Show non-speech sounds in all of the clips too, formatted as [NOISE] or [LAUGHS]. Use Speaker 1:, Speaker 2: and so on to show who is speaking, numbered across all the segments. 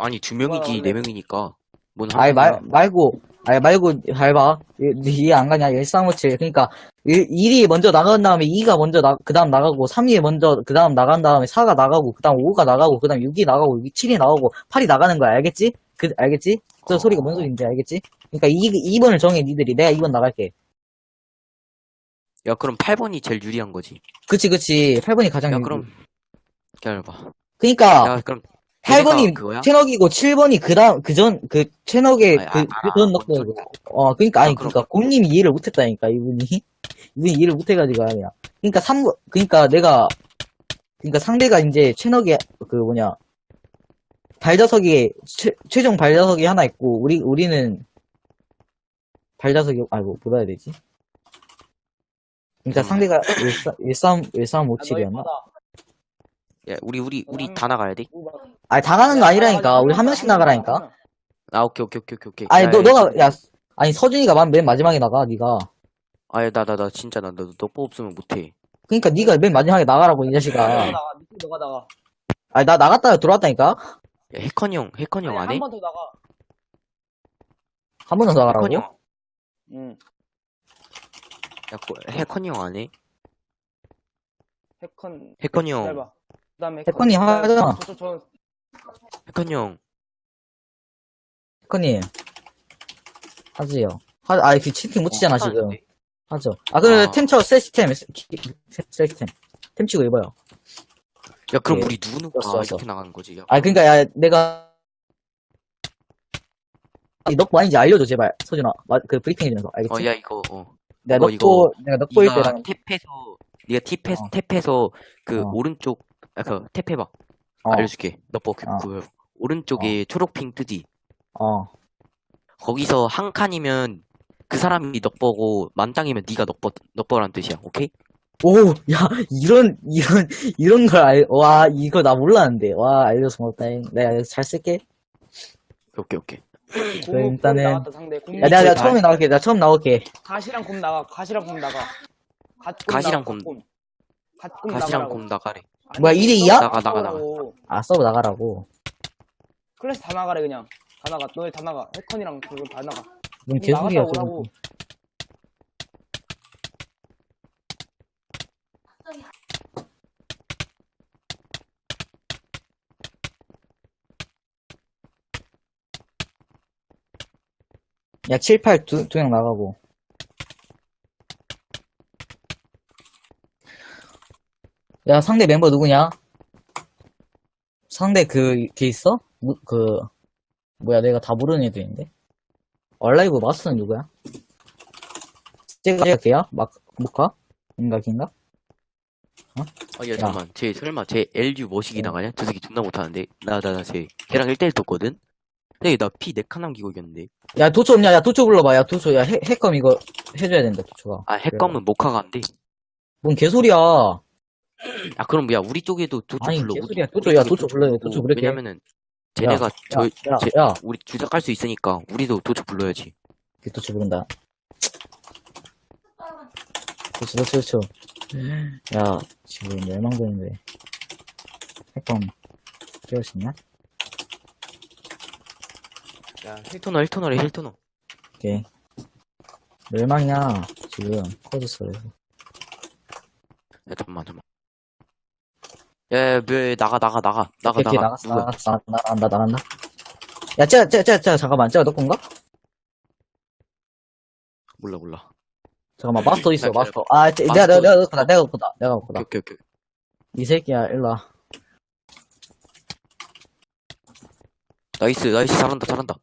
Speaker 1: 아니 두 명이지
Speaker 2: 뭐야,
Speaker 1: 네 명이니까. 뭔
Speaker 3: 아니, 말,
Speaker 1: 말
Speaker 3: 말고, 아니, 말고, 잘 봐. 이- 네 이해 안 가냐? 1357. 그니까, 1, 1이 먼저 나간 다음에 2가 먼저 나, 그 다음 나가고, 3이 먼저, 그 다음 나간 다음에 4가 나가고, 그 다음 5가 나가고, 그 다음 6이 나가고, 7이 나가고, 8이 나가는 거야. 알겠지? 그, 알겠지? 저
Speaker 1: 어.
Speaker 3: 소리가 뭔 소리인지 알겠지? 그니까 2, 2번을 정해, 니들이. 내가 2번 나갈게.
Speaker 1: 야 그럼 8번이 제일 유리한 거지.
Speaker 3: 그치, 그치. 8번이 가장.
Speaker 1: 야
Speaker 3: 유리-
Speaker 1: 그럼 기다려봐.
Speaker 3: 그니까,
Speaker 1: 야 그럼
Speaker 3: 8번이
Speaker 1: 얘네가 그거야?
Speaker 3: 최넉이고 7번이 그 다음, 그 전, 그
Speaker 1: 아니,
Speaker 3: 그,
Speaker 1: 아,
Speaker 3: 그
Speaker 1: 아,
Speaker 3: 전
Speaker 1: 아,
Speaker 3: 넣고,
Speaker 1: 먼저.
Speaker 3: 어, 그니까, 아니,
Speaker 1: 아, 그럼.
Speaker 3: 그니까, 곰님이 이해를 못했다니까, 이분이. [LAUGHS] 이분이 이해를 못해가지고, 아니야. 그니까, 3, 그니까 내가, 그니까 상대가 이제 최넉의, 그 뭐냐, 발자석이, 최, 최종 발자석이 하나 있고, 우리, 우리는, 발자석이, 아이고, 뭐라 해야 되지? 그니까
Speaker 1: 음.
Speaker 3: 상대가 13, 13,
Speaker 2: 아, 너희
Speaker 3: 1357이었나?
Speaker 1: 야 우리 우리 우리
Speaker 2: 음.
Speaker 1: 다 나가야 돼?
Speaker 2: 받아?
Speaker 3: 아니, 다 나가는 거 아니라니까.
Speaker 2: 야,
Speaker 3: 우리 한 명씩 나가라니까.
Speaker 1: 아 오케이 오케이 오케이 오케이 오케이.
Speaker 3: 아니,
Speaker 1: 야,
Speaker 3: 너,
Speaker 1: 야,
Speaker 3: 너가, 야, 아니, 서준이가 맨- 맨 마지막에 나가, 니가.
Speaker 1: 아니 나나 나 진짜 나너너 뽑으면 못해.
Speaker 3: 그니까 니가 맨 마지막에 나가라고, 이 자식아.
Speaker 2: 나가. 너가 나가.
Speaker 3: 아니, 나 나갔다가 들어왔다니까?
Speaker 1: 야 해컨 형 해컨 형 안 해?
Speaker 2: 한 번 더 나가.
Speaker 3: 한 번 더 나가라고?
Speaker 1: 해컨 형.
Speaker 2: 응.
Speaker 1: 야 그- 해컨 형 안 해?
Speaker 2: 해컨.
Speaker 1: 해컨 형.
Speaker 2: 기다려봐. 그다음에
Speaker 3: 해컨이 하잖아.
Speaker 2: 저, 저, 저,
Speaker 1: 해컨 형.
Speaker 3: 코님. 하지요. 하, 아, 그 치팅 못 치잖아, 지금.
Speaker 1: 하는데.
Speaker 3: 하죠. 아, 그래,
Speaker 1: 아.
Speaker 3: 템 쳐, 세시템, 세시템. 템 치고 입어요.
Speaker 1: 야 그럼
Speaker 3: 예.
Speaker 1: 우리 누구 누구
Speaker 3: 왔어,
Speaker 1: 아
Speaker 3: 왔어.
Speaker 1: 이렇게 나가는 거지? 야,
Speaker 3: 아, 그니까, 야, 내가. 이 넣고 아닌지 알려줘, 제발. 서준아. 마- 그 브리핑 해주면서. 알겠지?
Speaker 1: 어야 이거 어.
Speaker 3: 내가
Speaker 1: 이거,
Speaker 3: 넣고, 내가 넣고 일
Speaker 1: 네가
Speaker 3: 때랑.
Speaker 1: 탭해서 네가 탭해서
Speaker 3: 어.
Speaker 1: 탭해서 그
Speaker 3: 어.
Speaker 1: 오른쪽 아 그 탭해봐
Speaker 3: 어,
Speaker 1: 알려줄게 너뭐 그,
Speaker 3: 어.
Speaker 1: 그 오른쪽에 초록핑 뜨지
Speaker 3: 어.
Speaker 1: 거기서 한 칸이면 그 사람이 넉버고 만 장이면 네가 넉버 넉버란 뜻이야 오케이
Speaker 3: 오, 야, 이런, 이런, 이런 걸 알, 와, 이거 나 몰랐는데. 와, 알려줘서 고맙다. 내가 잘 쓸게.
Speaker 1: 오케이 오케이
Speaker 2: 곰, 곰
Speaker 3: 일단은-
Speaker 2: 상대. 곰
Speaker 3: 야, 내가, 내가
Speaker 1: 다-
Speaker 3: 처음에 나올게. 내가 처음 나올게.
Speaker 2: 가시랑 곰 나가. 가시랑 곰 나가. 갓
Speaker 1: 가시랑
Speaker 2: 나가,
Speaker 1: 곰.
Speaker 2: 갓 갓곰
Speaker 1: 가시랑
Speaker 2: 나가라고.
Speaker 1: 곰 나가래
Speaker 3: 뭐야, 2대 2 야?
Speaker 1: 나가, 나가,
Speaker 2: 나가라고.
Speaker 3: 아, 서브 나가라고.
Speaker 2: 클래스 다 나가래 그냥. 다 나가. 너네 다 나가. 해컨이랑 그거 다 나가.
Speaker 3: 뭔 개소리야,
Speaker 2: 나갔다
Speaker 3: 지금.
Speaker 2: 오라고.
Speaker 3: 야, 7, 8 두, 두명 나가고. 야, 상대 멤버 누구냐? 상대 그, 걔 있어? 무, 그, 뭐야, 내가 다 모르는 애들인데? 얼라이브 마스터는 누구야? 쟤가, 쟤가 걔야? 막, 모카? 인가, 걔인가?
Speaker 1: 아야 잠깐만 쟤 설마 쟤 LU 머시기 나가냐? 저 새끼 존나 못하는데 나 나 나 쟤 걔랑 1대1 떴거든? 근데 나 피 4칸 남기고 이겼는데
Speaker 3: 야, 도초 없냐? 야, 도초 불러봐. 야, 도초. 야, 해, 해검 이거 해줘야 된다, 도초가.
Speaker 1: 아 핵검은 모카가 안 돼
Speaker 3: 뭔 개소리야.
Speaker 1: 아 그럼 야 우리 쪽에도 도초
Speaker 3: 아니,
Speaker 1: 불러
Speaker 3: 개소리야.
Speaker 1: 우리
Speaker 3: 도초, 야,
Speaker 1: 쪽에도
Speaker 3: 도초 불러야 돼. 도초 부를게.
Speaker 1: 왜냐면은 쟤네가 저
Speaker 3: 야,
Speaker 1: 제-
Speaker 3: 야,
Speaker 1: 우리 주작할 수 있으니까 우리도 도초 불러야지
Speaker 3: 도초 부른다. 도초, 도초, 도초. 야, 지금 멸망전인데. 해검. 끼울 수 있냐?
Speaker 1: 야 힐토너 힐토너래 힐토너
Speaker 3: 오케이. 멸망이야, 지금. 코드스에서.
Speaker 1: 야 잠깐만 잠깐만 야, 왜 나가 나가 나가 나가
Speaker 3: 오케이,
Speaker 1: 나가
Speaker 3: 나갔어,
Speaker 1: 누구야
Speaker 3: 나갔어, 나- 나간다, 나간다. 야, 쟤, 쟤, 쟤, 쟤, 잠깐만, 쟤가 너 건가?
Speaker 1: 몰라 몰라
Speaker 3: 잠깐만, 마스터 있어,
Speaker 1: 나
Speaker 3: 마스터. 아, 쟤, 내가, 내가, 내가 넣었다, 내가 넣었다, 내가 넣었다.
Speaker 1: 오케이 오케이 오케이
Speaker 3: 이 새끼야, 일로 와.
Speaker 1: 나이스 나이스 잘한다 잘한다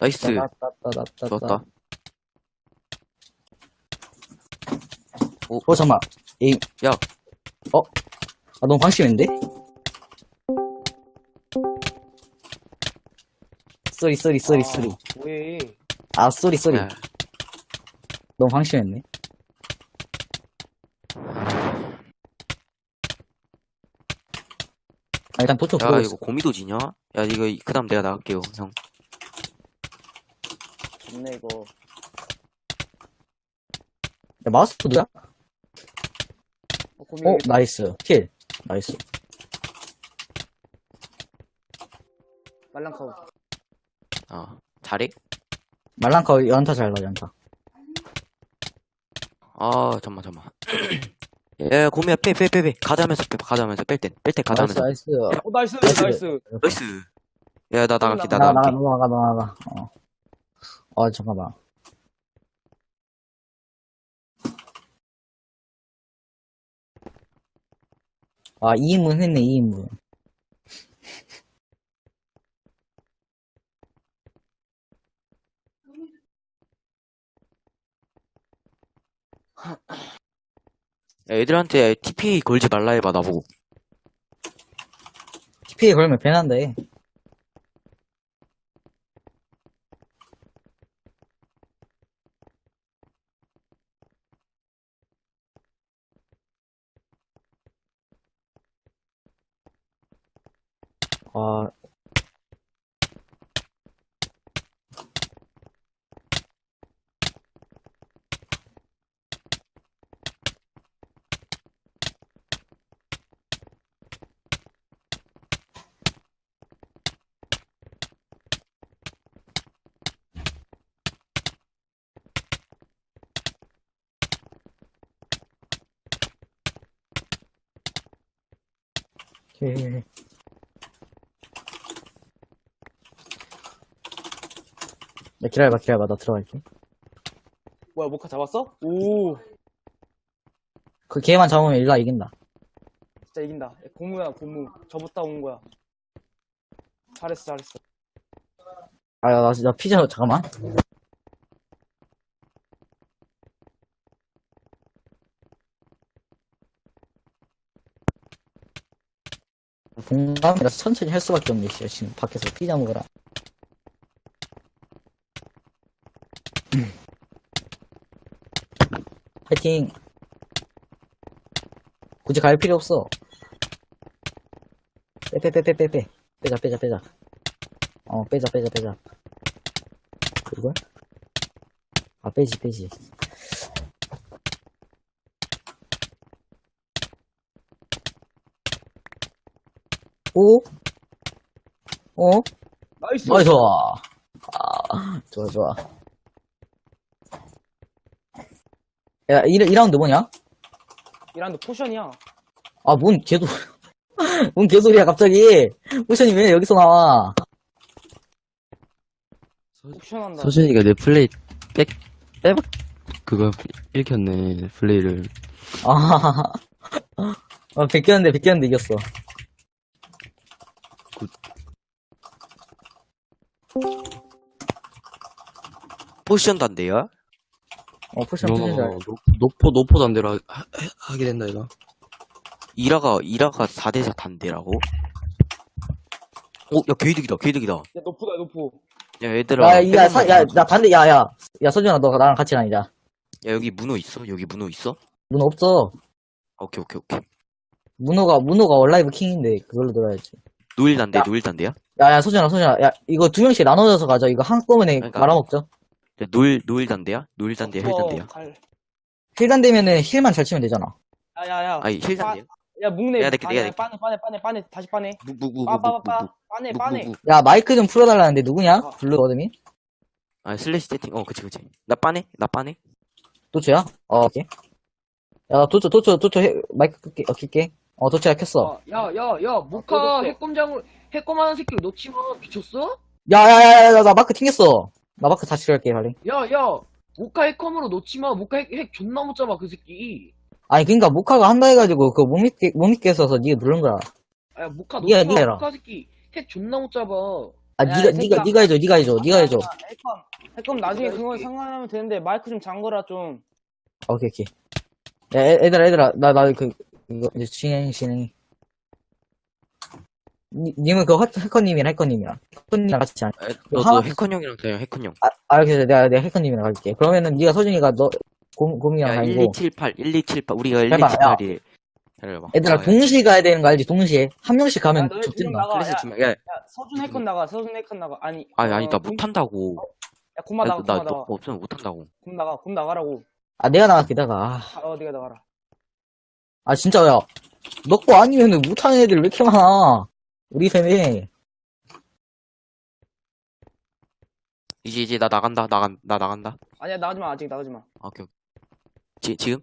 Speaker 1: 나이스
Speaker 3: 따따따따따.
Speaker 1: 좋았다 오
Speaker 3: 어, 잠깐만. 이,
Speaker 1: 야.
Speaker 3: 어? 아, 너무 방심인데? 쏘리, 쏘리, 쏘리, 쏘리.
Speaker 2: 왜?
Speaker 3: 아, 쏘리, 쏘리.
Speaker 1: 야,
Speaker 3: 너무 방심했네. 아, 일단 도초
Speaker 1: 야 이거. 고미도 지냐? 야 이거 그 다음 내가 나갈게요 형
Speaker 2: 좋네 이거.
Speaker 3: 야, 마우스 누구야?
Speaker 2: 어, 곰이
Speaker 3: 어, 나이스. 킬. 나이스.
Speaker 2: 말랑카우.
Speaker 1: 아, 잘해?
Speaker 3: 말랑카 연타 잘 나, 연타.
Speaker 1: 아, 잠만, 잠만. [CLEARS THROAT] 야, 고미야, 빼, 빼, 빼, 빼. 가자면서 빼, 가자면서 뺄 땐, 뺄때
Speaker 3: 나이스,
Speaker 1: 가자면서.
Speaker 3: 나이스.
Speaker 2: 어, 나이스,
Speaker 3: 나이스.
Speaker 2: 나이스.
Speaker 1: 나이스. 야, 나 나갈게, 나
Speaker 3: 나, 나,
Speaker 1: 나갈게.
Speaker 3: 넘어가, 넘어가. 어. 어, 잠깐만. 아, 2인분 했네, 2인분.
Speaker 1: 야, 애들한테 TP 걸지 말라 해봐, 나보고.
Speaker 3: TP에 걸면 배난데. 아, 오케 야, 기다려봐, 기다려봐. 나 들어갈게.
Speaker 2: 뭐야, 모카 잡았어? 오,
Speaker 3: 그 걔만 잡으면 일라 이긴다.
Speaker 2: 진짜 이긴다. 야, 고무야, 고무. 저부터 온 거야. 잘했어, 잘했어.
Speaker 3: 아, 나, 나 피자, 잠깐만. 동감이라서 천천히 할 수밖에 없네, 씨. 지금 밖에서 피자 먹으라. 파이팅! 굳이 갈 필요 없어. 빼, 빼, 빼, 빼, 빼, 빼. 빼자, 빼자, 빼자. 어, 빼자, 빼자, 빼자. 그걸? 아, 빼지, 빼지. 오? 어?
Speaker 2: 나이스.
Speaker 3: 나이스! 아, 좋아, 좋아. 야, 1, 2라운드 뭐냐?
Speaker 2: 이란도 포션이야.
Speaker 3: 아, 뭔 개소, [LAUGHS] 뭔 개소리야, 갑자기. 포션이 왜 여기서 나와?
Speaker 2: 포션 한다.
Speaker 4: 서준이가 내 플레이 백, 빼박, 그거 읽혔네, 플레이를.
Speaker 3: 아, 아, [LAUGHS] 베꼈는데, 베꼈는데 이겼어.
Speaker 1: 포지션 단대야?
Speaker 3: 어, 포션,
Speaker 4: 너,
Speaker 3: 포션 잘.
Speaker 4: 노- 노포, 노포 단대로 하, 하- 하게 된다, 이거.
Speaker 1: 이라가, 이라가 4대4 단대라고? 오, 야, 개이득이다, 개이득이다.
Speaker 2: 야, 노프다, 노프.
Speaker 1: 야, 얘들아.
Speaker 3: 야, 야, 사, 야, 나 반대, 야, 야. 야, 서준아, 너 나랑 같이 다니자.
Speaker 1: 야, 여기 문어 있어? 여기 문어 있어?
Speaker 3: 문어 없어.
Speaker 1: 오케이, 오케이, 오케이.
Speaker 3: 문어가, 문어가 얼라이브 킹인데, 그걸로 들어야지.
Speaker 1: 노일 단대,
Speaker 3: 야.
Speaker 1: 노일 단대야?
Speaker 3: 야, 야, 서준아, 서준아. 야, 이거 두 명씩 나눠져서 가자. 이거 한꺼번에
Speaker 1: 그러니까.
Speaker 3: 말아먹자.
Speaker 1: 야, 노일, 노일 단대야? 노일 단대야, 힐
Speaker 2: 어,
Speaker 1: 단대야?
Speaker 2: 갈.
Speaker 3: 힐단 되면은 힐만 잘 치면 되잖아.
Speaker 2: 야, 야, 야.
Speaker 1: 아니, 힐 단대야?
Speaker 2: 야, 묵내.
Speaker 1: 내가
Speaker 2: 아니,
Speaker 1: 내가
Speaker 2: 아니, 빠네, 빠네, 빠네, 빠네. 다시 빠네.
Speaker 1: 무, 무, 무,
Speaker 2: 빠,
Speaker 1: 무,
Speaker 2: 빠,
Speaker 1: 무,
Speaker 2: 빠,
Speaker 1: 무,
Speaker 2: 빠네,
Speaker 1: 무,
Speaker 2: 빠네.
Speaker 1: 무, 무.
Speaker 3: 야, 마이크 좀 풀어달라는데 누구냐?
Speaker 2: 어.
Speaker 3: 블루 어드민?
Speaker 1: 아, 슬래시 세팅. 어, 그치, 그치. 나 빠네? 나 빠네?
Speaker 3: 도초야? 어, 오케이. 야, 도초, 도초, 도초, 해- 마이크 끌게, 어, 킬게. 어, 도초야 켰어.
Speaker 5: 아, 야, 야, 야, 모카
Speaker 2: 어,
Speaker 5: 핵검장을, 핵검하는 새끼 마. 미쳤어?
Speaker 3: 야, 야, 야, 야, 야, 나 마크 튕겼어. 나 마크 다시 할게, 빨리.
Speaker 5: 야, 야, 모카 핵검으로 놓지 마. 모카 핵, 핵 존나 못 잡아, 그 새끼.
Speaker 3: 아니, 그니까, 모카가 한다 해가지고, 그거 못 믿게, 못 믿게 해서 니가 누른 거야.
Speaker 5: 아, 야, 모카
Speaker 3: 니가-
Speaker 5: 놓지
Speaker 3: 니가
Speaker 5: 마.
Speaker 3: 해라.
Speaker 5: 모카 새끼 핵 존나 못 잡아.
Speaker 3: 아,
Speaker 2: 야,
Speaker 3: 니가,
Speaker 2: 이
Speaker 3: 니가,
Speaker 2: 새끼야.
Speaker 3: 니가 해줘, 니가 해줘, 니가 해줘.
Speaker 2: 핵검, 핵검 나중에 그거 상관하면 되는데, 마이크 좀 잠궈라, 좀.
Speaker 3: 아, 오케이, 오케이. 야, 애, 애들아, 애들아, 나, 나, 그, 이거, 이제 진행, 진행. 니, 님은 그 해- 해커님이랑 해커님이랑. 해커님이랑 같이 안.
Speaker 1: 아, 너,
Speaker 3: 하나-
Speaker 1: 너 해컨 형이랑 다녀, 해컨 형.
Speaker 3: 아, 아, 그래서 내가, 내가 해커님이랑 갈게. 그러면은 니가 서준이가 너, 고, 고민이랑
Speaker 1: 야,
Speaker 3: 다니고.
Speaker 1: 1278, 1278. 우리가
Speaker 3: 해봐, 야.
Speaker 1: 1278이래. 기다려봐.
Speaker 3: 애들아,
Speaker 1: 아, 야.
Speaker 3: 동시에 가야 되는 거 알지? 동시에. 한 명씩 가면
Speaker 2: 야, 두명
Speaker 3: 좋든가.
Speaker 2: 나가.
Speaker 1: 슬래시
Speaker 2: 야,
Speaker 1: 야,
Speaker 2: 야, 서준 핵건 나가, 서준 핵건 나가. 아니.
Speaker 1: 아니, 아니,
Speaker 2: 어,
Speaker 1: 나
Speaker 2: 문-
Speaker 1: 못한다고.
Speaker 2: 야, 곰마 나가,
Speaker 1: 나,
Speaker 2: 곰마
Speaker 1: 너
Speaker 2: 나가.
Speaker 1: 없으면 못한다고.
Speaker 2: 곰 나가, 곰 나가라고.
Speaker 3: 아, 내가 나갈게, 내가. 아,
Speaker 2: 아, 어, 네가 나가라.
Speaker 3: 아, 진짜, 야. 너거 아니면은 못하는 애들 왜 이렇게 많아? 우리 fam에.
Speaker 1: 이제 이제 나 나간다 나간 나 나간다
Speaker 2: 아니야 나가지 마 아직 나가지 마.
Speaker 1: 아, 오케이 오케이 지, 지금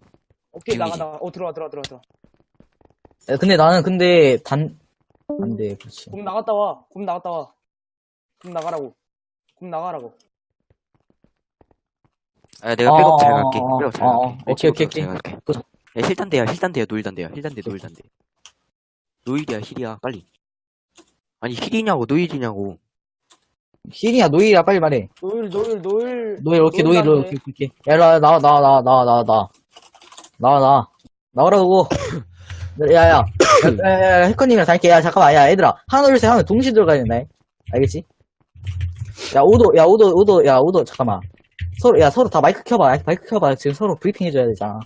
Speaker 2: 오케이 나가
Speaker 1: 지금이지.
Speaker 2: 나가. 어 들어와 들어와 들어와 들어와.
Speaker 3: 야, 근데 나는 근데 단 안돼 그렇지.
Speaker 2: 곰 나갔다 와. 곰 나갔다 와. 곰 나가라고. 곰 나가라고.
Speaker 1: 아 내가
Speaker 3: 어,
Speaker 1: 백업 잘
Speaker 3: 어,
Speaker 1: 갈게
Speaker 3: 어,
Speaker 1: 백업 잘
Speaker 3: 어, 어.
Speaker 1: 갈게
Speaker 3: 오케이, 오케이, 오케이.
Speaker 1: 잘 갈게
Speaker 3: 보자.
Speaker 1: 야, 힐단대야 힐단대야 노일단대야 힐단대 노일단대 노일이야 힐이야 빨리 아니 힐이냐고 노일이냐고
Speaker 3: 힐이야 노일이야 빨리 말해.
Speaker 2: 노일 노일 노일.
Speaker 3: 노일 오케이 노일
Speaker 2: 노일
Speaker 3: 오케이 오케이. 야 나와 나와 나와 나와 나와 나와 나와 나와 나와 나오라고. 야야 [COUGHS] 야야 해커님이랑 살게. 야 잠깐만 야 얘들아 하나 둘셋 하면 동시에 들어가야 된다. 알겠지? 야 오도 야 오도 오도 야 오도 잠깐만. 서로 야 서로 다 마이크 켜봐 마이크 켜봐 지금 서로 브리핑 해줘야 되잖아.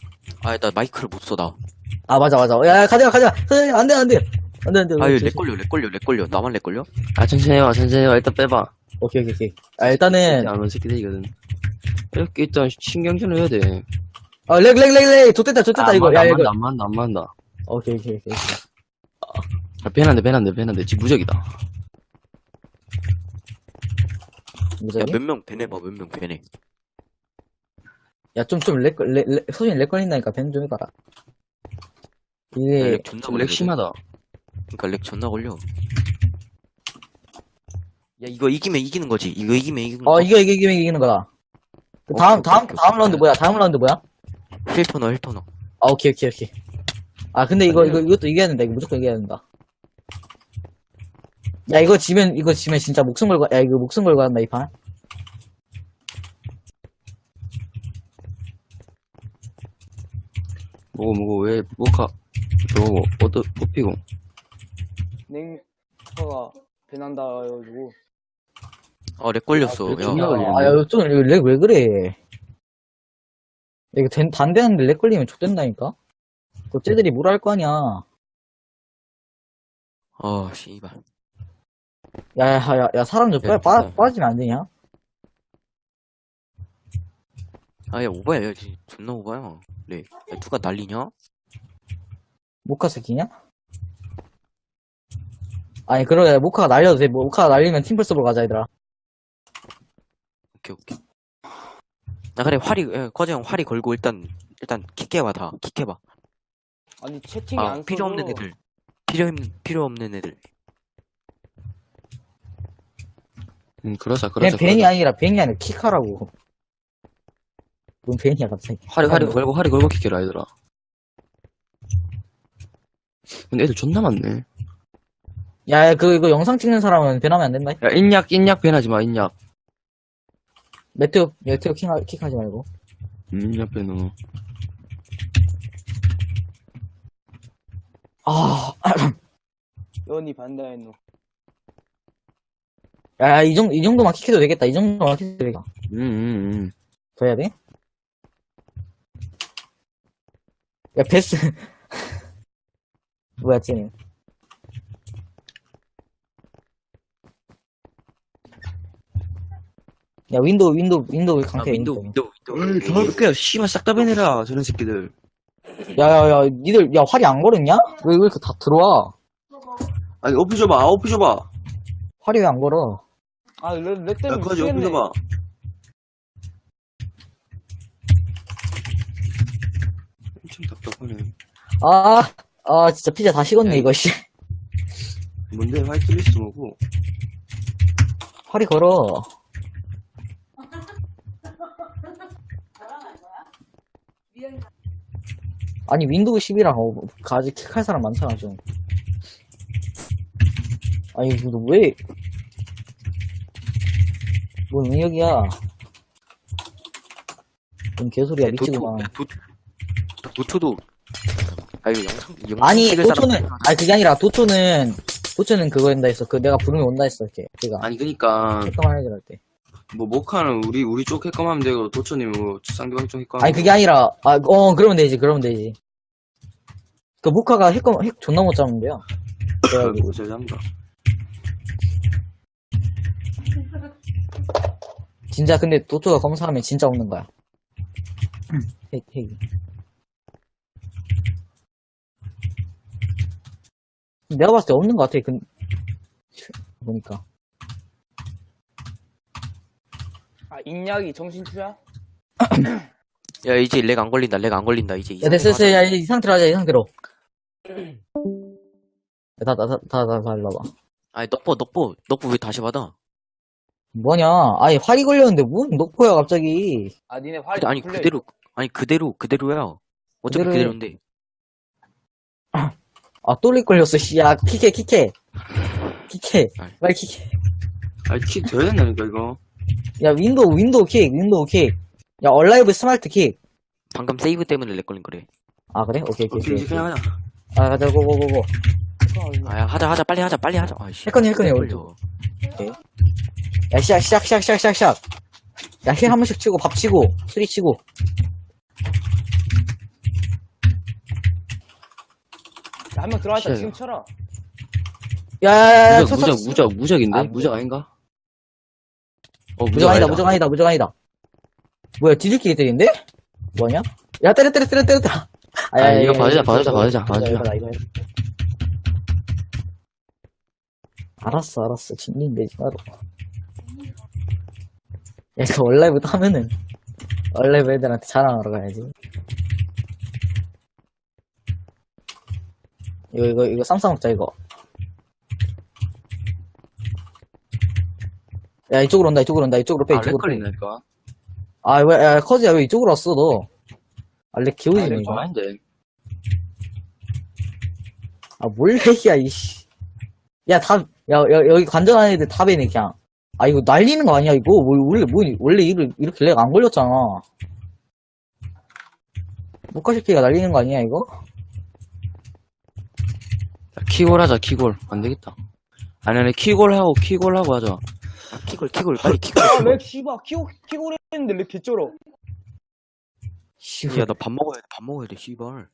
Speaker 1: 아나 마이크를 못 써 나
Speaker 3: 아 맞아 맞아 야, 야 가자 가자 선생님 안돼 안돼 안돼 안돼
Speaker 1: 아유 렉 걸려 렉 걸려 렉 걸려 나만 렉 걸려?
Speaker 4: 아, 천천히 해봐, 천천히 해봐. 일단 빼봐.
Speaker 3: 오케이 오케이 오케이 아 일단은
Speaker 4: 안 오는 새끼들이거든. 이렇게 일단 신경전을 해야 돼.
Speaker 3: 어렉렉렉렉 좋됐다 좋됐다
Speaker 4: 아, 안
Speaker 3: 이거
Speaker 4: 야안
Speaker 3: 이거
Speaker 4: 만다, 안 만다, 안 만다.
Speaker 3: 오케이 오케이 오케이
Speaker 4: 아, 배난데, 배난데, 배난데. 지금 무적이다.
Speaker 3: 무슨
Speaker 1: 야 몇명 배네 봐몇 명 배네
Speaker 3: 야좀 좀렉렉 소진 렉 걸린다니까 밴좀 해봐라
Speaker 1: 야,
Speaker 3: 이게
Speaker 1: 렉 존나
Speaker 4: 렉 심하다.
Speaker 1: 그니까 렉 존나 걸려. 야 이거 이기면 이기는 거지. 이거 이기면 이기는
Speaker 3: 어
Speaker 1: 거.
Speaker 3: 이거 이거 이기면 이기는 거다. 그 다음
Speaker 1: 오케이,
Speaker 3: 다음
Speaker 1: 오케이,
Speaker 3: 다음
Speaker 1: 오케이.
Speaker 3: 라운드 뭐야? 다음 라운드 뭐야?
Speaker 1: 힐터너 힐터너.
Speaker 3: 아 오케이 오케이 오케이. 아 근데 이거 이거 이것도 이겨야 된다. 이거 무조건 이겨야 된다. 야 이거 지면 이거 지면 진짜 목숨 걸고 야 이거 목숨 걸고 한다 이 판.
Speaker 4: 뭐고, 뭐고, 왜, 뭐가, 저거고, 어떠, 뽑히고.
Speaker 2: 냉커가 배난다 해가지고.
Speaker 1: 어 렉 걸렸어
Speaker 2: 아,
Speaker 1: 야
Speaker 4: 존나 걸리네.
Speaker 3: 아야 좀렉왜 그래 야, 이거 된, 단대하는데 렉 걸리면 족된다니까 그 쟤들이 뭐라 할거 아니야
Speaker 1: 어 씨발
Speaker 3: 야 야 야 야, 사람 좀
Speaker 1: 야,
Speaker 3: 빠, 빠. 빠지면 안 되냐
Speaker 1: 아 야 오바야 야 지- 존나 오바야 네 야, 누가 난리냐?
Speaker 3: 모카 새끼냐? 아니 그러게 모카가 날려도 돼 모카가 날리면 팀플스로 가자 얘들아
Speaker 1: 오케이 오케이 야 그래 활이 야, 거제 형 활이 걸고 일단 일단 킥해봐 다 킥해봐
Speaker 2: 아니 채팅이 아안
Speaker 1: 필요
Speaker 2: 써져.
Speaker 1: 없는 애들 필요 없는 필요 없는 애들
Speaker 4: 응, 그러자,
Speaker 3: 그냥
Speaker 4: 그러자.
Speaker 3: 벤이
Speaker 4: 그러자.
Speaker 3: 아니라 벤이 아니라 킥하라고 뭔 벤이야 갑자기
Speaker 4: 활이, 활이 걸고, 활이 걸고 킥해라, 얘들아. 근데 애들 존나 많네.
Speaker 3: 야야 그 이거 영상 찍는 사람은 변하면 안 된다
Speaker 4: 야, 인약, 인약 배나지 마, 인약.
Speaker 3: 메테오 킥, 킥하지 말고
Speaker 4: 음, 인약 배너.
Speaker 3: 아 [CLEARS THROAT]
Speaker 2: 연이 반대했노.
Speaker 3: 야, 이 정도, 이 정도만 킥해도 되겠다. 이 정도만 킥해도 되겠다.
Speaker 4: 음, 음, 음.
Speaker 3: 더 해야 돼? 야, 베스. [LAUGHS] 뭐야, 쟤는. 야, 윈도우, 윈도우, 윈도우
Speaker 1: 아
Speaker 3: 강태.
Speaker 1: 윈도우 윈도우 윈도우
Speaker 4: 에이, 개 씨발 싹다 배내라, 저런 새끼들.
Speaker 3: 야, 야, 야, 니들, 야, 활이 안 걸었냐? 왜, 왜 이렇게 다 들어와?
Speaker 4: 아니, 오피 줘봐, 오피 줘봐.
Speaker 3: 활이 왜 안 걸어?
Speaker 2: 아, 렉, 렉
Speaker 4: 야,
Speaker 2: 때문에
Speaker 4: 그거지, 오피
Speaker 2: 미치겠네.
Speaker 4: 줘봐. 엄청 답답하네.
Speaker 3: 아, 아, 진짜 피자 다 식었네, 이거, 씨.
Speaker 4: 뭔데, 화이트 리스트 뭐고?
Speaker 3: 활이 걸어. 아니 윈도우 10이랑 어, 가지 킥할 사람 많잖아 좀. 아니 이거 너 왜? 뭔 능력이야? 뭔 개소리야
Speaker 1: 도초
Speaker 3: 미치구만.
Speaker 1: 야, 도, 도초도 아 이거 영상 영상
Speaker 3: 아니
Speaker 1: 찍을 사람
Speaker 3: 도초는 아니 그게 아니라 도초는 도초는 그거 한다 했어. 그 내가 부르면 온다 했어 이렇게. 걔가
Speaker 4: 아니, 그니까,
Speaker 3: 잠깐만 해줄 때.
Speaker 4: 뭐, 모카는 우리, 우리 쪽 핵검 하면 되고, 도처님, 뭐, 상대방 쪽 핵검.
Speaker 3: 아니 그게 아니라 아 어 그러면 되지 그러면 되지. 그 모카가 핵, 핵 존나 못 잡는데요. 그래가지고
Speaker 4: 뭐, 저 잡니다.
Speaker 3: 진짜 근데 도토가 검사하면 진짜 없는 거야. 핵, 핵이. 내가 봤을 때 없는 것 같아. 근 보니까.
Speaker 2: 인약이 정신투야? [CLEARS THROAT]
Speaker 1: 야 이제 렉 안 걸린다 렉 안 걸린다 이제 이
Speaker 3: 야, 됐어, 됐어.
Speaker 1: 상태로
Speaker 3: 야,
Speaker 1: 하자.
Speaker 3: 이 상태로 하자, 이 상태로. [CLEARS THROAT] 야, 다, 다, 다, 다, 다, 다, 일로 와봐.
Speaker 1: 아니 넉보 넉보 넉보 왜 다시 받아
Speaker 3: 뭐냐? 아니, 활이 걸렸는데, 뭔 녹포야, 갑자기.
Speaker 2: 아 니네 활이
Speaker 1: 아니
Speaker 2: 풀려
Speaker 1: 그대로 아니 그대로 그대로야 어차피
Speaker 3: 그대로 해.
Speaker 1: 그대로 인데 [CLEARS THROAT]
Speaker 3: 아, 똘리 걸렸어, 씨. 야, 킥해, 킥해. 킥해.
Speaker 1: 아이.
Speaker 3: 빨리 킥해.
Speaker 4: 아니, 킥 줘야 된다니까, 이거.
Speaker 3: 야, 윈도우, 윈도우 킥, 윈도우 킥. 야, 얼라이브 스마트 킥.
Speaker 1: 방금 세이브 때문에 렉 걸린 거래
Speaker 3: 아, 그래? 오케이, 오케이,
Speaker 4: 오케이,
Speaker 3: 오케이.
Speaker 4: 그냥 하자.
Speaker 3: 아, 가자, 고고고고.
Speaker 1: 아 야 하자 하자 빨리 하자 빨리 하자 아이씨 렉
Speaker 3: 우리
Speaker 1: 걸려.
Speaker 3: 야, 시작, 시작, 시작, 시작, 시작, 시작. 야, 힐한 번씩 치고, 밥 치고, 수리 치고.
Speaker 2: 한 명 들어왔다
Speaker 4: 시작이야.
Speaker 2: 지금 쳐라
Speaker 3: 야, 야, 야,
Speaker 4: 무적, 무적, 무적, 무적인데?
Speaker 3: 아,
Speaker 4: 무적 아닌가? 어,
Speaker 3: 무적 아니다. 무적 아니다, 무적 아니다. 뭐야, 때리는데? 뭐냐? 야, 때려, 때려, 때려, 때려, 때려.
Speaker 4: 아, 이거 봐주자, 봐주자, 봐주자, 봐주자.
Speaker 3: 이거, 이거, 이거. 알았어, 알았어. 징린 되지 마라. 야, 이거 원라이브도 하면은, 원라이브 애들한테 자랑하러 가야지. 이거, 이거, 이거 쌈싸 먹자, 이거. 야, 이쪽으로 온다, 이쪽으로 온다, 이쪽으로 빼,
Speaker 4: 아, 렉
Speaker 3: 이쪽으로 빼.
Speaker 4: 걸린다니까.
Speaker 3: 아, 왜, 야, 커즈야, 왜 이쪽으로 왔어, 너? 아, 렉
Speaker 4: 아,
Speaker 3: 개우지네,
Speaker 4: 렉
Speaker 3: 이거.
Speaker 4: 좀 아닌데.
Speaker 3: 아, 뭘 렉이야, 이씨. 야, 다, 야, 야, 여기 관전한 애들 다 배네, 그냥. 아, 이거 날리는 거 아니야, 이거? 뭐, 원래, 뭐, 원래 이렇게, 이렇게 렉 안 걸렸잖아. 모카시키가 날리는 거 아니야, 이거?
Speaker 4: 야, 키골 하자, 키골. 안 되겠다. 아니, 아니, 키골 하고, 키골 하고 하자.
Speaker 1: 아, 킥을 킥을 빨리 킥을
Speaker 2: 아렉 씨발 키고 키고 했는데 렉 개쩔어
Speaker 3: 씨.
Speaker 1: 야나 밥 먹어야 돼 밥 먹어야 돼 씨발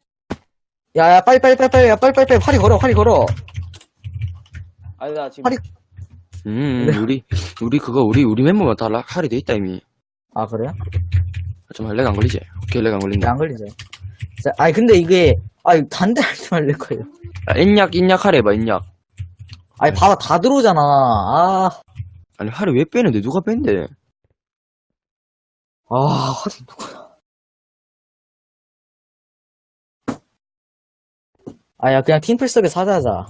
Speaker 3: 야, 야, 빨리, 빨리, 빨리, 빨리, 야, 빨리, 빨리, 빨리, 팔이 걸어, 팔이 걸어.
Speaker 2: 아니 나 지금
Speaker 3: 팔이-
Speaker 4: 음,
Speaker 3: 네.
Speaker 4: 우리, 우리 그거, 우리, 우리 멤버만 다 락, 할이 돼 있다, 이미.
Speaker 3: 아, 그래요?
Speaker 4: 좀렉안 걸리지? 오케이, 렉안 걸린다.
Speaker 3: 안 걸리죠. 자, 아니, 근데 이게, 아니, 단대 할 때만 렉 걸려.
Speaker 4: 야, 인약, 인약 하래 봐, 인약.
Speaker 3: 아니, 봐봐, 다 들어오잖아. 아,
Speaker 4: 아니, 할이 왜 빼는데? 누가 뺀대?
Speaker 3: 아, 화이 누구야. 아, 야, 그냥 팀플 속에 사자자.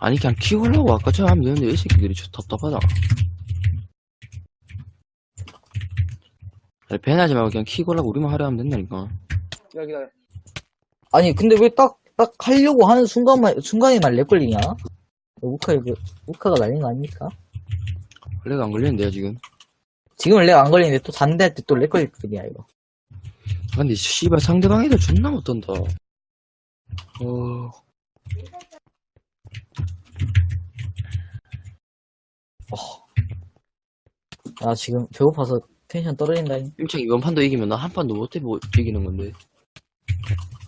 Speaker 4: 아니, 그냥 키골 하고 아까 저 하면 되는데, 이 새끼들이 저 답답하다. 아니, 배나지 말고 그냥 키골 하고 우리만 하려 하면 된다니까.
Speaker 2: 기다려 기다려
Speaker 3: 아니, 근데 왜 딱, 딱 하려고 하는 순간만, 순간에만 렉 걸리냐? 우카, 이거, 우카가 날린 거 아닙니까?
Speaker 4: 렉안 걸리는데요, 지금.
Speaker 3: 지금은 렉 안 걸리는데 또 단대 할 때 또 렉 걸릴 뿐이야, 이거.
Speaker 4: 아, 근데 씨발 상대방 애들 존나 못한다. 어,
Speaker 3: 나 지금 배고파서 텐션 떨어진다니.
Speaker 4: 임창 이번 판도 이기면 나 한 판도 못해 뭐 이기는 건데.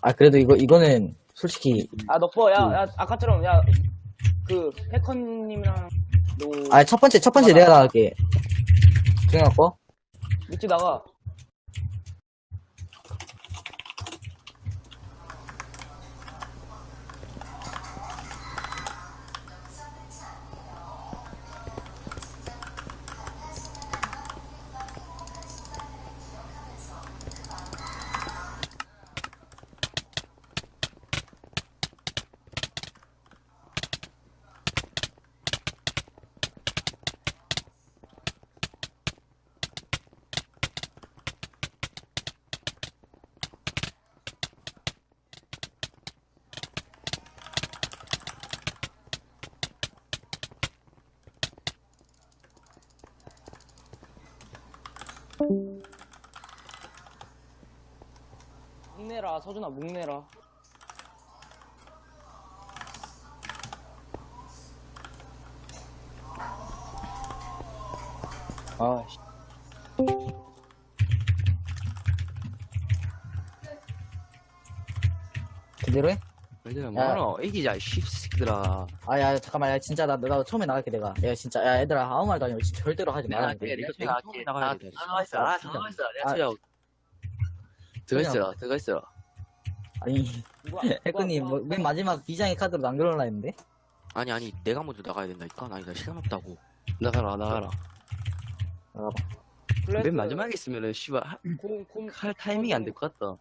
Speaker 3: 아, 그래도 이거, 이거는 솔직히,
Speaker 2: 아 야야 아까처럼 야그 해커님이랑 너
Speaker 3: 아, 첫 번째, 첫 번째 내가 나갈게. 거?
Speaker 2: 밑에 나가 내라 서준아 묵내라 아 씨
Speaker 3: 그대로 해?
Speaker 4: 얘들아
Speaker 3: 야.
Speaker 4: 뭐하노? 이기자, 이 씹새끼들아.
Speaker 3: 아, 야, 잠깐만, 야, 진짜, 나, 나 처음에 나갈게, 내가. 내가 진짜, 야, 얘들아, 아무 말도 아니고, 진짜 절대로 하지 말아.
Speaker 1: 내가 처음에 나가야 돼
Speaker 4: 들어가 있어, 아, 들어가 있어.
Speaker 3: 아,
Speaker 4: 내가 쳐줘. 들어가 있어라, 들어가 있어라.
Speaker 3: 아니, 해꾸님, 뭐, 맨 마지막 비장의 카드로 남겨놓으라 했는데?
Speaker 1: 아니 아니 내가 먼저 나가야 된다니까 아니 나 시간 없다고
Speaker 4: 나가라 나가라
Speaker 3: 나가봐.
Speaker 2: 플래스
Speaker 4: 맨 마지막에 있으면은 씨발 하-
Speaker 2: 곰, 곰,
Speaker 4: 할 타이밍이 안 될 것 같다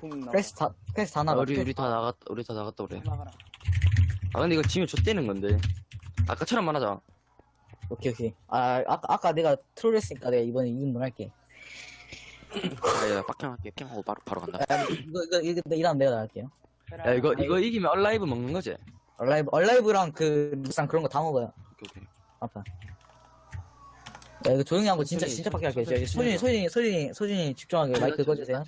Speaker 2: 곰 나가.
Speaker 3: 플래스 다, 플래스 다 나가.
Speaker 4: 우리 우리 다 나갔다 우리 다 나갔다 그래
Speaker 2: 나가라.
Speaker 4: 아 근데 이거 지면 좆되는 건데 아까처럼만 하자
Speaker 3: 오케이, 오케이. 아, 아까, 아까 내가 트롤 했으니까 내가 이번에 2인분 할게.
Speaker 1: 야 야 빡경 할게 핑하고 바로 바로 간다
Speaker 3: 야, 이거, 이거, 이거, 이 다음 내가 나갈게요.
Speaker 4: 야 이거 이거 이기면 얼라이브 먹는 거지
Speaker 3: 얼라이브, 얼라이브랑 그, 무쌍 그런 거 다 먹어요.
Speaker 4: 오케이 오케이
Speaker 3: 아파. 야, 이거 조용히 하고 진짜, 진짜 밖에 할게요.
Speaker 4: 소준이,
Speaker 3: 소준이, 소준이, 소준이 집중하게 마이크 꺼주세요.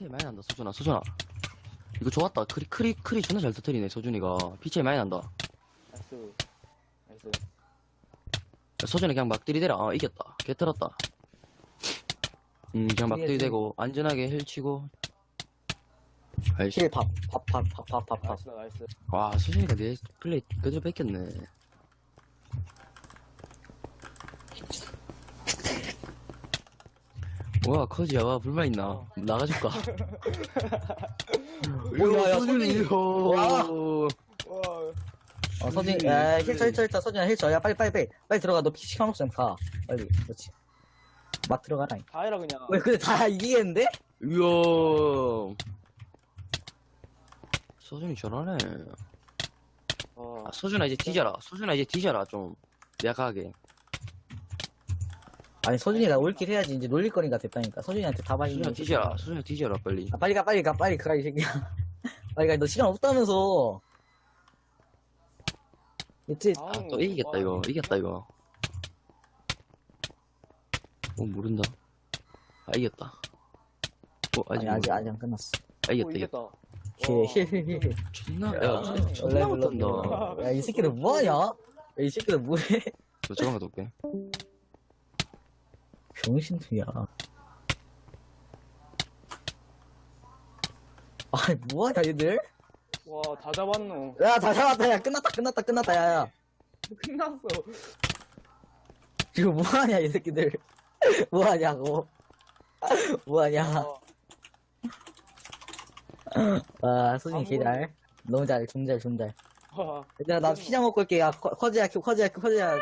Speaker 4: 피차이 많이 난다 소준아. 소준아. 이거 좋았다. 크리 크리 크리 존나 잘 터뜨리네 소준이가. 피차이 많이 난다.
Speaker 2: 나이스. 나이스.
Speaker 4: 야, 소준이 그냥 막 들이대라. 어 이겼다. 개 털었다. 음 그냥 막 들이대고 안전하게 헬치고. 아이씨
Speaker 3: 힐 밥, 밥, 밥, 밥, 밥, 밥, 밥.
Speaker 2: 나이스, 나이스.
Speaker 4: 와 수진이가 내 플레이 그대로 뺏겼네 뭐야 커지야 와 불만 있나
Speaker 2: 어.
Speaker 4: 나가줄까
Speaker 3: 오, [LAUGHS] 야, 야, 소준이. 와.
Speaker 2: 와,
Speaker 3: 어, 야, 힐쳐, 힐쳐, 힐쳐, 서준아, 힐쳐. 야, 빨리, 빨리, 빨리. 빨리 들어가. 너 시간 없으면 가. 빨리. 그렇지. 막 들어가라.
Speaker 2: 다 해라, 그냥.
Speaker 3: 왜, 근데 다 이기겠는데?
Speaker 4: 이야 서준이 잘하네
Speaker 2: 어,
Speaker 4: 아, 서준아 이제 뒤져라 서준아 이제 뒤져라 좀 약하게
Speaker 3: 아니, 서준이가 올킬 해야지. 이제 놀릴 거니까 됐다니까. 서준이한테 다 봐주면.
Speaker 4: 서준아 뒤져라 서준아 뒤져라 빨리
Speaker 3: 아, 빨리 가, 빨리 가, 빨리 가, 이 새끼야. [LAUGHS] 빨리 가, 너 시간 없다면서. 그치?
Speaker 2: 아,
Speaker 4: 아, 또 이기겠다 이거 이겼다 이거 어 모른다 아 이겼다 어 아직
Speaker 3: 아니, 아직,
Speaker 4: 모른다.
Speaker 3: 아직 안 끝났어.
Speaker 4: 아
Speaker 2: 오,
Speaker 4: 이겼다 이겼다
Speaker 2: 이겼다.
Speaker 3: 힐, 힐, 힐, 힐. 힐.
Speaker 4: 존나
Speaker 2: 야,
Speaker 4: 존나 못한다
Speaker 3: 야, 이 새끼들 뭐하냐? 야, 이 새끼들 뭐해?
Speaker 4: 저 저만 갔다 올게
Speaker 3: 병신들이야. 아니, 뭐하냐, 얘들?
Speaker 2: 와, 다 잡았노.
Speaker 3: 야, 다 잡았다, 야, 끝났다, 끝났다, 끝났다, 야, 야.
Speaker 2: 끝났어.
Speaker 3: 지금 뭐하냐, 이 새끼들. [LAUGHS] 뭐하냐고. [LAUGHS] 뭐하냐.
Speaker 2: 어, [LAUGHS]
Speaker 3: 아, 소진이
Speaker 2: 아무거나.
Speaker 3: 개잘. 너무 잘, 존잘, 존잘.
Speaker 2: 와.
Speaker 3: 얘들아, 나 피자 먹고 올게. 야, 커- 커즈야, 커즈야, 커즈야.